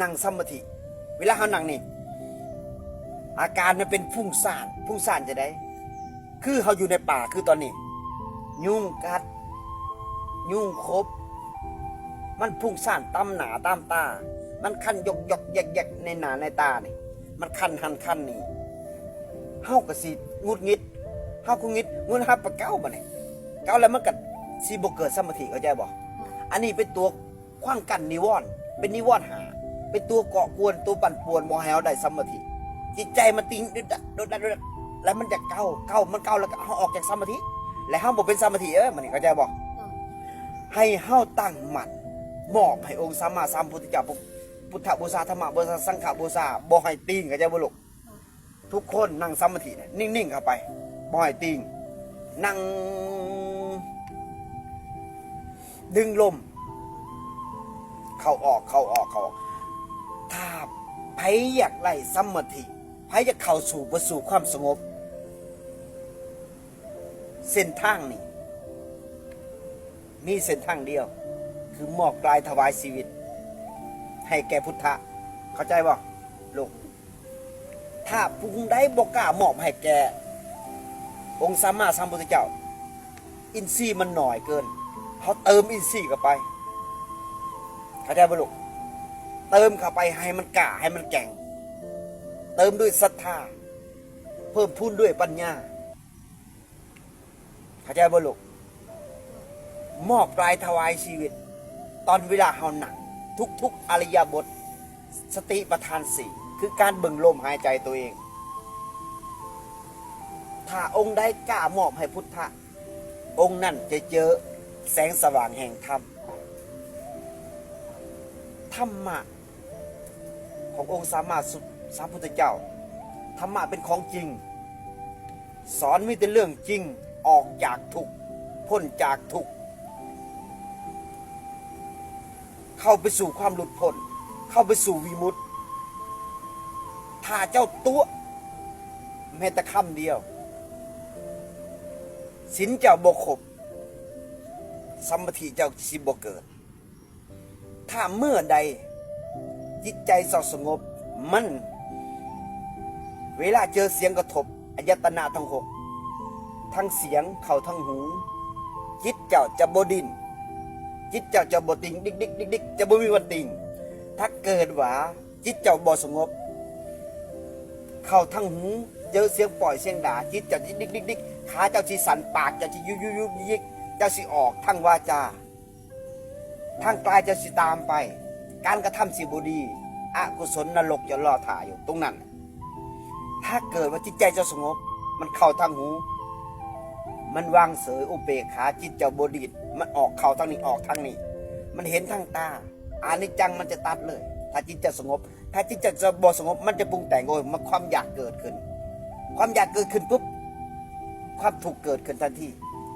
นั่งสมาธิเวลาเขานั่งนี่ อาการมันเป็นพุ่งซ่านพุ่งซ่านจะได้คือเขาอยู่ในป่าคือตอนนี้ ยุ่งกัด ยุ่งครบมันพุ่งซ่านตามหนาตามตา มันคันยกยกแยกแยกในหนาในตานี่มันคันหันคันนี่เฮากะสิงุดงิดเฮาคุงิดงุดฮับปะเก้าบ่เนี่ยเก้าแล้วมันก็สิบ่เกิดสมาธิเข้าใจบ่อันนี้เป็นตัวขว้างกันนิวรณ์เป็นนิวรณ์หา เป็นตัวเกาะกวนตัวปั่นป่วนบ่ให้เราได้สมาธิจิตใจมันติงโดดโดดโดแล้วมันจะเก้าเก้ามันเก้าแล้วก็เฮาออกจากสมาธิแล้วเฮาบ่เป็นสมาธิเออมันนี่เข้าใจบ่ให้เฮาตั้งหมั่นมอบให้องค์สัมมาสัมพุทธเจ้าพุทธบูชาธรรมบูชาสังฆบูชาบ่ให้ติงเข้าใจบ่ลูกทุกคนนั่งสมาธินิ่งๆเข้าไปบ่ให้ติงนั่งดึงลม เข้าออกเข้าออกเข้าออก ถ้าไผอยากไล่สมาธิไผจะเข้าสู่ประสู่ความสงบ เส้นทางนี่มีเส้นทางเดียว คือมอบกลายถวายชีวิต ให้แก่พุทธะ เข้าใจบ่ลูกถ้าผู้ใดบอกกล้ามอบให้แก่องค์สัมมาสัมพุทธเจ้า อินทรีย์มันหน่อยเกินเขาเติมอินทรีย์เข้าไปเข้าใจบ่ลูก เติมเข้าไปให้มันกล้าให้มันแก่ง เติมด้วยศรัทธา เพิ่มพูนด้วยปัญญาเข้าใจบ่ลูกมอบกายถวายชีวิต ตอนเวลาเฮาหนัก ทุกๆอริยบท สติประธานสี่คือการเบิ่งลมหายใจตัวเอง ถ้าองค์ใดกล้ามอบให้พุทธะ องค์นั่นจะเจอแสงสว่างแห่งธรรมธรรมะ ขององค์สามาสุสามพุทธเจ้า ธรรมะเป็นของจริง สอนมีแต่เรื่องจริง ออกจากทุกพ้นจากทุกเข้าไปสู่ความหลุดพ้น เข้าไปสู่วิมุตติ ถ้าเจ้าตัวแม้แต่คำเดียวสินเจ้าบกขบสมธิเจ้าสิบกเกิด ถ้าเมื่อใด จิตใจสสงบ มัน เวลาเจอเสียงกระทบอายตนะทั้งหกทั้งเสียงเข้าทั้งหู จิตเจ้าจะบดิน จิตเจ้าจะบติงดิกดิกดิกดิกจะบ่มีวันติง ถ้าเกิดว่าจิตเจ้าบ่สงบ เข้าทั้งหูเจอเสียงปล่อยเสียงด่า จิตเจ้าจะดิกดิกดิกขาเจ้าสิสั่นปากเจ้าสิยุยุยุยิกเจ้าสิออกทั้งวาจาทางกายเจะสิตามไป การกระทำสิบดีอกุศลนรกจะรอถ่ายอยู่ตรงนั้น ถ้าเกิดว่าจิตใจจะสงบ มันเข้าทางหู มันวางเสยอุเบกขาจิตเจ้าบดีมันออกเข้าทางนี้ออกทางนี้ มันเห็นทางตาอานิจจังมันจะตัดเลย ถ้าจิตจะสงบ ถ้าจิตจะบ่สงบ มันจะปรุงแต่งโอ้ยมันความอยากเกิดขึ้น ความอยากเกิดขึ้นปุ๊บความถูกเกิดขึ้นทันที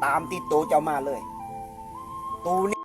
ตามที่โตเจ้ามาเลยตูนี้